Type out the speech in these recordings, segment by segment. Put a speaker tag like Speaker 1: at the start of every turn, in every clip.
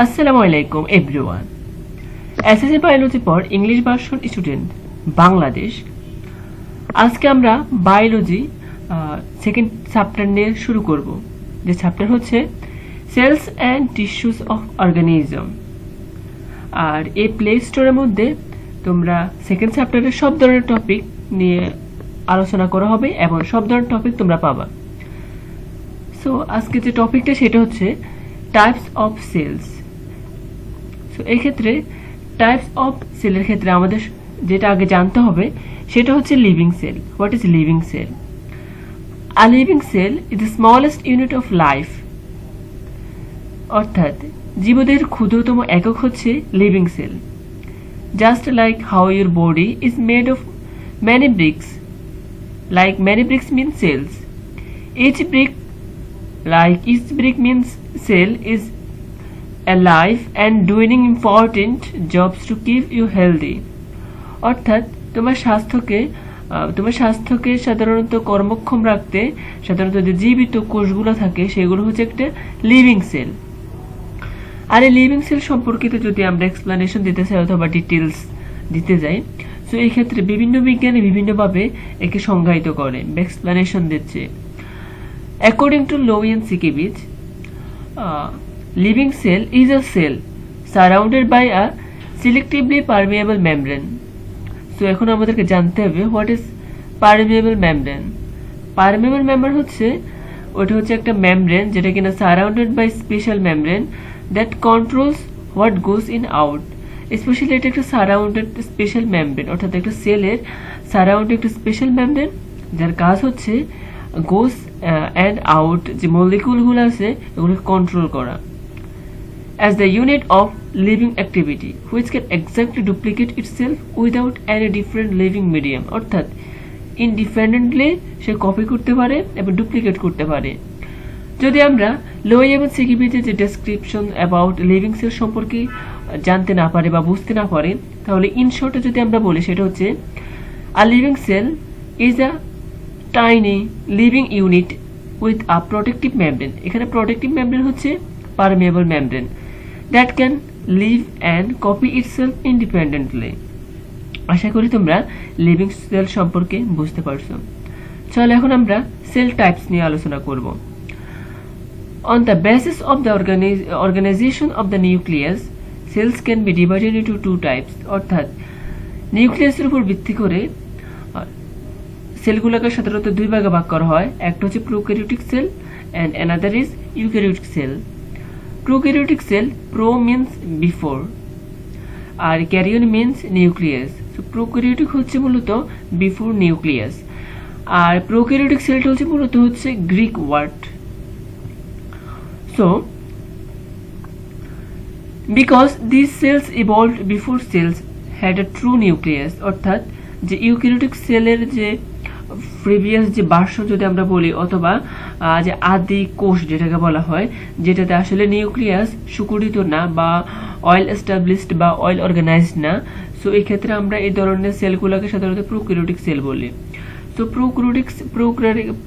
Speaker 1: আসসালামু আলাইকুম everyone SSC biology পর ইংলিশ ভার্সন স্টুডেন্ট বাংলাদেশ আজকে আমরা বায়োলজি সেকেন্ড চ্যাপ্টার নিয়ে শুরু করব। যে চ্যাপ্টার হচ্ছে cells and tissues of organism আর এই প্লে স্টোরের মধ্যে তোমরা সেকেন্ড চ্যাপ্টারের সব ধরনের টপিক নিয়ে আলোচনা করা হবে এবং সব ধরনের টপিক তোমরা পাবা। সো আজকে যে টপিকটা সেটা হচ্ছে টাইপস অফ সেলস সো এই ক্ষেত্রে টাইপস অফ সেলের ক্ষেত্রে আমাদের যেটা আগে জানতে হবে, সেটা হচ্ছে living cell what is living cell a living cell is the smallest unit of life অর্থাৎ জীবদের ক্ষুদ্রতম একক হচ্ছে living cell just like how your body is made of many bricks, like many bricks mean cells each brick, like each brick means cell is alive and doing important jobs to keep you healthy. অর্থাৎ, তোমার স্বাস্থ্যকে তোমার স্বাস্থ্যকে সাধারণত কর্মক্ষম রাখতে, সাধারণত যে জীবিত কোষগুলো থাকে, সেগুলো হচ্ছে একটা লিভিং সেল আর এই লিভিং সেল সম্পর্কিত যদি আমরা এক্সপ্লানেশন দিতে চাই অথবা ডিটেলস দিতে যাই তো এই ক্ষেত্রে বিভিন্ন বিজ্ঞানী বিভিন্নভাবে একে সংজ্ঞায়িত করে এক্সপ্লানেশন দিচ্ছে। অ্যাকর্ডিং টু লোয়েন সিকিবিচ living cell is a cell surrounded by a selectively permeable membrane তো এখন আমাদেরকে জানতে হবে what is permeable membrane permeable membrane হচ্ছে, ওটা হচ্ছে একটা মেমব্রেন যেটা কিনা surrounded by special membrane that controls what goes in out specially এটা একটা সারাউন্ডেড স্পেশাল মেমব্রেন অর্থাৎ একটা সেলের সারাউন্ডে একটা স্পেশাল মেমব্রেন যার কাজ হচ্ছে গোস অ্যান্ড আউট যে মলিকুলগুলো আছে, এগুলোকে কন্ট্রোল করা। As the unit of living activity, which can exactly duplicate itself without any different living medium. অর্থাৎ ইনডিপেন্ডেন্টলি সে কপি করতে পারে এবং ডুপ্লিকেট করতে পারে। যদি আমরা লোই এবং সিকিবিতে যে ডেসক্রিপশন অ্যাবাউট লিভিং সেল সম্পর্কে জানতে না পারি বা বুঝতে না পারি, তাহলে ইন শর্টে যদি আমরা বলি, সেটা হচ্ছে a living cell is a tiny living unit with a protective membrane এখানে প্রোটেক্টিভ মেমব্রেন হচ্ছে permeable membrane that can live and copy itself independently আশা করি তোমরা লিভিং সেল সম্পর্কে বুঝতে পারছ। চলো এখন আমরা সেল টাইপস নিয়ে আলোচনা করব। On the basis of the organization of the nucleus, cells can be divided into two types অর্থাৎ নিউক্লিয়াসের উপর ভিত্তি করে সেলগুলোকে সাধারণত দুই ভাগে ভাগ করা হয়। একটা হচ্ছে prokaryotic cell and another is eukaryotic cell prokaryotic cell pro means before R karyon means nucleus prokaryotic হচ্ছে মূলত বিফোর নিউক্লিয়াস আর প্রোক্যারিওটিক সেলটা হচ্ছে মূলত হচ্ছে Greek word so because these cells evolve before cells had a true nucleus অর্থাৎ যে eukaryotic সেলের যে প্রিভিয়াস যে ভার্সন যদি আমরা বলি অথবা যে আদি কোষ যেটাকে বলা হয়, যেটাতে আসলে নিউক্লিয়াস সুকুড়িত না বা অয়েল এস্টাবলিশড বা অয়েল অর্গানাইজড না সো এই ক্ষেত্রে আমরা এই ধরনের সেলগুলোকে সাধারণত প্রোক্যারিওটিক সেল বলি। তো প্রোক্রোটিক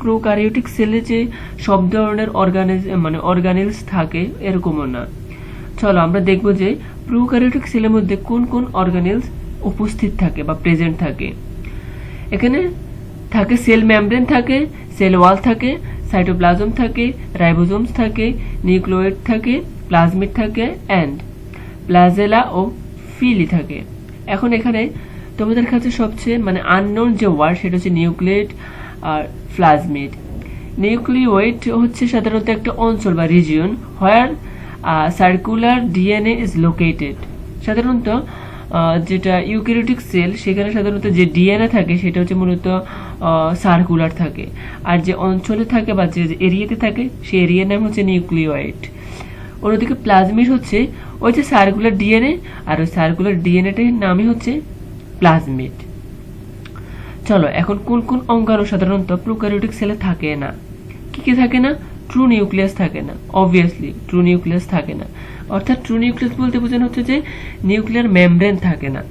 Speaker 1: প্রোকারিওটিক সেলে যে সব ধরনের অর্গানিজ মানে অর্গানিলস থাকে, এরকমও না। চলো আমরা দেখব যে প্রোকারিওটিক সেলের মধ্যে কোন কোন অর্গানিলস উপস্থিত থাকে বা প্রেজেন্ট থাকে। এখানে থাকে সেল মেমব্রেন থাকে সেল ওয়াল থাকে সাইটোপ্লাজম থাকে রাইবোজোমস থাকে নিউক্লিয়েট থাকে প্লাজমিড থাকে অ্যান্ড প্লাজেলা ও ফিলি থাকে। এখন এখানে তোমাদের কাছে সবচেয়ে মানে আননোন যে ওয়ার্ড সেটা হচ্ছে নিউক্লিয়েট আর প্লাজমিড নিউক্লিওয়েড হচ্ছে সাধারণত একটা অঞ্চল বা region where circular DNA is located সাধারণত যেটা ইউক্যারিওটিক সেল, সেখানে সাধারণত যে ডিএনএ থাকে, সেটা হচ্ছে মূলত সার্কুলার থাকে। আর যে অঞ্চলে থাকে বা যে এরিয়াতে থাকে, সেই এরিয়ার নাম হচ্ছে নিউক্লিওয়েড। অন্যদিকে প্লাজমিড হচ্ছে ওই যে সার্কুলার ডিএনএ, আর ওই সার্কুলার ডিএনএটার নামই হচ্ছে প্লাজমিড। চলো, এখন কোন কোন অঙ্গাণু সাধারণত প্রোক্যারিওটিক সেলে থাকে না? কি কি থাকে না? ট্রু নিউক্লিয়াস থাকে না অবভিয়াসলি ট্রু নিউক্লিয়াস থাকে না। অর্থাৎ ট্রু নিউক্লিয়াস বলতে বোঝানো হচ্ছে যে নিউক্লিয়ার মেমব্রেন থাকে না।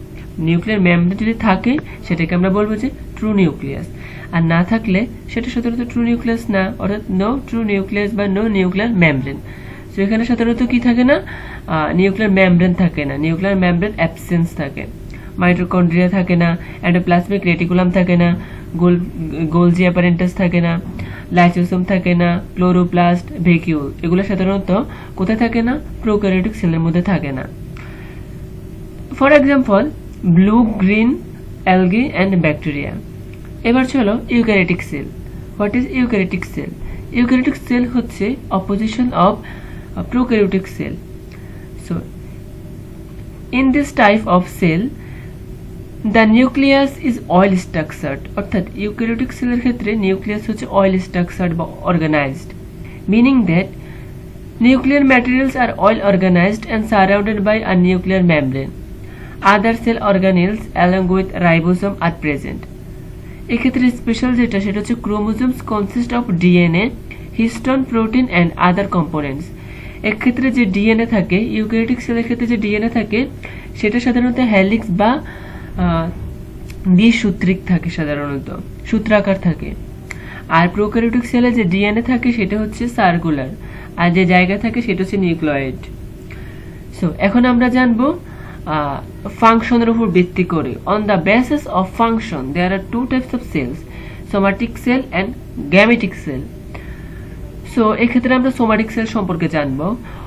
Speaker 1: নিউক্লিয়ার মেমব্রেন যদি থাকে, সেটাকে আমরা বলব যে ট্রু নিউক্লিয়াস আর না থাকলে, সেটা সাধারণত ট্রু নিউক্লিয়াস না, অর্থাৎ নো ট্রু নিউক্লিয়াস বা নো নিউক্লিয়ার মেমব্রেন তো এখানে সাধারণত কি থাকে না? নিউক্লিয়ার মেমব্রেন থাকে না। নিউক্লিয়ার মেমব্রেন অ্যাবসেন্স থাকে। মাইটোকন্ড্রিয়া থাকে না। অ্যান্ডোপ্লাজমিক রেটিকুলাম থাকে না। গোল, গোলজি অ্যাপারেন্টাস থাকে না। লাইসোসোম থাকে না, ক্লোরোপ্লাস্ট, ভেকিউল। এগুলো সাধারণত কোথায় থাকে না? প্রোক্যারিওটিক সেলের মধ্যে থাকে না। For example blue green algae and bacteria এবার চলো eukaryotic cell. What is eukaryotic cell? Eukaryotic cell হচ্ছে opposition of prokaryotic cell so in this type of cell the nucleus is well structured অর্থাৎ eukaryotic সেলের ক্ষেত্রে nucleus হচ্ছে well structured বা organized meaning that nuclear materials R well organized and surrounded by a nuclear membrane. Other cell organelles, along with ribosome, are present. এক্ষেত্রে special যেটা, সেটা হচ্ছে chromosomes consist of DNA histone protein and other components এক্ষেত্রে যে DNA থাকে, eukaryotic সেলের ক্ষেত্রে যে ডিএনএ থাকে, সেটা সাধারণত হ্যালিক্স বা দ্বিসূত্রিক থাকে সাধারণত, সূত্রাকার থাকে। আর প্রোক্যারিওটিক সেলে যে ডিএনএ থাকে সেটা হচ্ছে সার্কুলার, আর যে জায়গা থাকে সেটা হচ্ছে নিউক্লিয়েড সো এখন আমরা জানব ফাংশনের উপর ভিত্তি করে on the basis of function there are two types of cells somatic cell and gametic cell so এক্ষেত্রে আমরা সোমাটিক সেল সম্পর্কে জানব।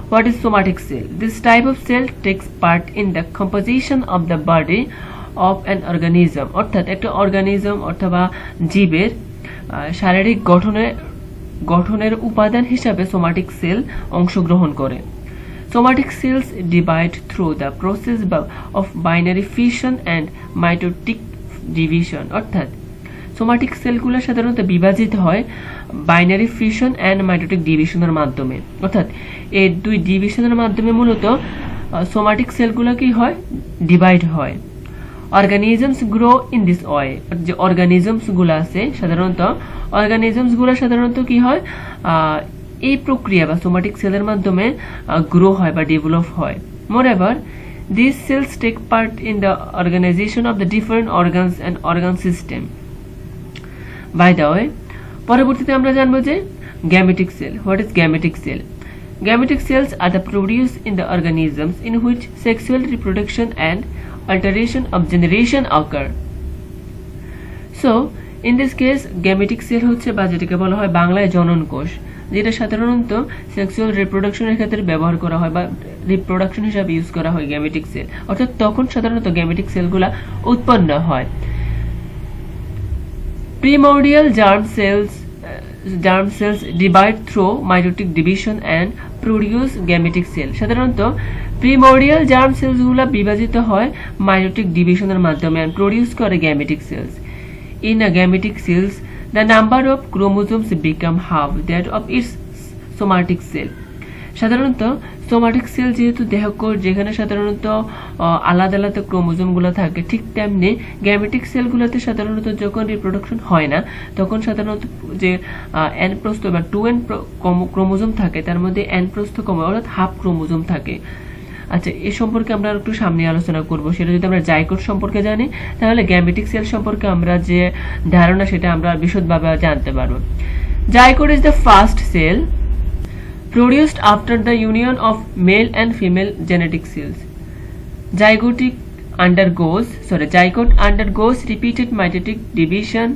Speaker 1: What is somatic cell this type of cell takes part in the composition of the body of an organism অর্থাৎ একটা organism অথবা জীবের শারীরিক গঠনে, গঠনের উপাদান হিসাবে সোমাটিক সেল অংশগ্রহণ করে। Somatic cells divide through the process of binary fission and mitotic division অর্থাৎ সোমাটিক সেলগুলো সাধারণত বিভাজিত হয় বাইনারি ফিশন অ্যান্ড মাইটোটিক ডিভিশনের মাধ্যমে। অর্থাৎ এই দুই ডিভিশনের মাধ্যমে মূলত সোমাটিক সেলগুলো কি হয়? ডিভাইড হয়। Organisms grow in this way যে অর্গানিজমসগুলো আছে, সাধারণত অর্গানিজমসগুলো সাধারণত কি হয়? এই প্রক্রিয়া বা সোমাটিক সেলের মাধ্যমে গ্রো হয় বা ডেভেলপ হয়। Moreover this cells take part in the organization of the different organs and organ system by the way পরবর্তীতে আমরা জানব যে gametic cell what is gametic cell gametic cells are the produce in the organisms in which sexual reproduction and alteration of generation occur. So, in this case, gametic cell হচ্ছে বা যেটাকে বলা হয় বাংলায় জনন কোষ যেটা সাধারণত সেক্সুয়াল রিপ্রোডাকশনের ক্ষেত্রে ব্যবহার করা হয় বা রিপ্রোডাকশন হিসাবে ইউজ করা হয় গ্যামেটিক সেল অর্থাৎ তখন সাধারণত গ্যামেটিক সেলগুলা উৎপন্ন হয় germ cells uh, germ cells divide through mitotic division and produce gametic cell সাধারণত প্রিমোডিয়াল জার্ম সেলসগুলো বিভাজিত হয় মাইটোটিক ডিভিশনের মাধ্যমে produce করে gametic cells in a gametic cells, the number of chromosomes become half that of its somatic cell. সাধারণত somatic cell যেহেতু দেহকোষ, যেখানে সাধারণত আলাদা আলাদা ক্রোমোজোমগুলো থাকে, ঠিক তেমনি গ্যামেটিক সেলগুলোতে সাধারণত যখন রিপ্রোডাকশন হয় না, তখন সাধারণত যে এন প্রস্থ বা টু এন ক্রোমোজোম থাকে, তার মধ্যে এন প্রস্থ কমে, অর্থাৎ হাফ ক্রোমোজোম থাকে। আচ্ছা এ সম্পর্কে আমরা একটু সামনে আলোচনা করব। সেটা যদি আমরা জাইকোড সম্পর্কে জানি, তাহলে গ্যামেটিক সেল সম্পর্কে আমরা যে ধারণা, সেটা আমরা বিশদভাবে জানতে পারব। Zygote is the first cell produced after the union of male and female genetic cells zygotic undergoes sorry zygote undergoes repeated mitotic division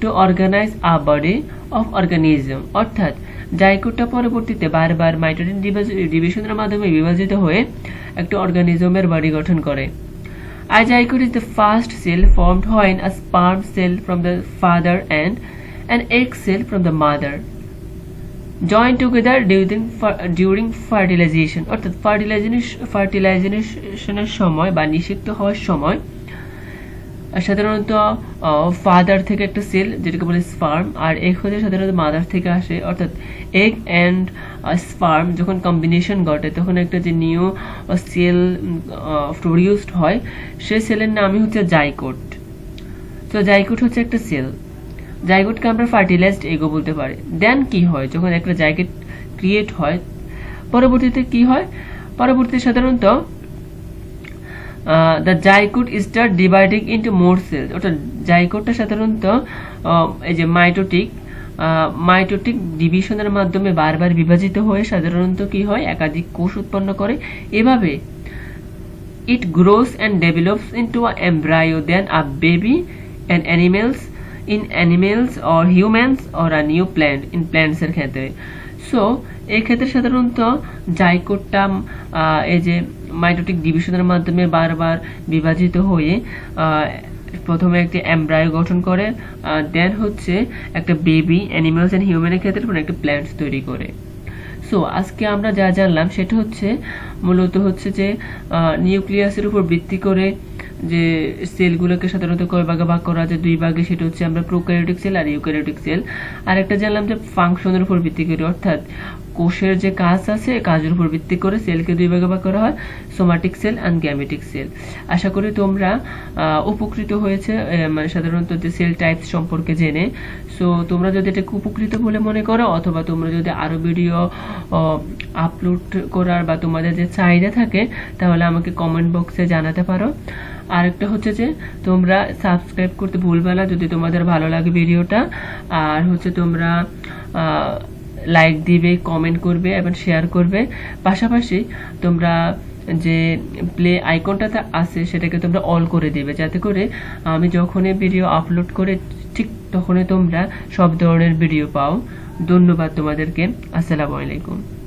Speaker 1: to organize a body of organism অর্থাৎ ডাইকোটটা পরবর্তীতে বারবার মাইটোটিন ডিভিশনের মাধ্যমে বিভাজিত হয়ে একটি অর্গানিজমের বাড়ি গঠন করে। I zygote is the first cell form হয় a sperm cell from the father and and egg cell from the mother joint together during during fertilization অর্থাৎ ফার্টিলাইজেশন ফার্টিলাইজেশনের সময় বা নিষিদ্ধ হওয়ার সময় সাধারণত ফাদার থেকে একটা সেল যেটাকে বলে স্পার্ম আর এগ হচ্ছে সাধারণত মাদার থেকে আসে। অর্থাৎ এগ অ্যান্ড স্পার্ম যখন কম্বিনেশন ঘটে, তখন একটা যে নিউ সেল প্রডিউসড হয়, সে সেলের নামই হচ্ছে জাইকোট তো জাইকোট হচ্ছে একটা সেল জাইগোটকে আমরা ফার্টিলাইজড এগো বলতে পারি। দেন কি হয়? যখন একটা জাইগোট ক্রিয়েট হয়, পরবর্তীতে কি হয়? পরবর্তীতে সাধারণত the zygote start dividing into more cells অর্থাৎ জাইকোটটা সাধারণত এই যে মাইটোটিক মাইটোটিক ডিভিশনের মাধ্যমে বারবার বিভাজিত হয়ে সাধারণত কি হয়? একাধিক কোষ উৎপন্ন করে। এভাবে it grows and develops a embryo then a baby and animals in animals or humans or a new plant, in plants এর ক্ষেত্রে। সো এই ক্ষেত্রে সাধারণত জাইকোটটা এই যে মাইটোটিক ডিভিশনের মাধ্যমে বারবার বিভাজিত হয়ে প্রথমে একটি এমব্রায়ো গঠন করে দেন হচ্ছে একটা বেবি অ্যানিমালস অ্যান্ড হিউম্যানের ক্ষেত্রে কোনো একটা প্ল্যান্ট তৈরি করে। সো আজকে আমরা যা জানলাম সেটা হচ্ছে, মূলত হচ্ছে যে নিউক্লিয়াসের উপর ভিত্তি করে যে সেলগুলোকে সাধারণত কয় ভাগে ভাগ করা যায়? দুই ভাগে, সেটা হচ্ছে আমরা প্রোক্যারিওটিক সেল আর ইউক্যারিওটিক সেল। আর একটা জানলাম যে ফাংশনের উপর ভিত্তি করে, অর্থাৎ কোষের যে কাজ আছে কাজের উপর ভিত্তি করে সেলকে দুই ভাগে ভাগ করা হয়, somatic cell and gametic cell. আশা করি তোমরা উপকৃত হয়েছে মানে সাধারণত যে সেল টাইপ সম্পর্কে জেনে। সো তোমরা যদি এটাকে উপকৃত বলে মনে করো, অথবা তোমরা যদি আরও ভিডিও আপলোড করার বা তোমাদের যে চাহিদা থাকে, তাহলে আমাকে কমেন্ট বক্সে জানাতে পারো। আরেকটা হচ্ছে যে, তোমরা সাবস্ক্রাইব করতে ভুলবে না যদি তোমাদের ভালো লাগে ভিডিওটা। আর হচ্ছে তোমরা লাইক দিবে কমেন্ট করবে এবং শেয়ার করবে। পাশাপাশি তোমরা যে প্লে আইকনটাতে আছে, সেটাকে তোমরা অল করে দিবে। যাতে করে আমি যখনই ভিডিও আপলোড করে, ঠিক তখনই তোমরা সব ধরনের ভিডিও পাও। ধন্যবাদ তোমাদেরকে। আসসালামু আলাইকুম।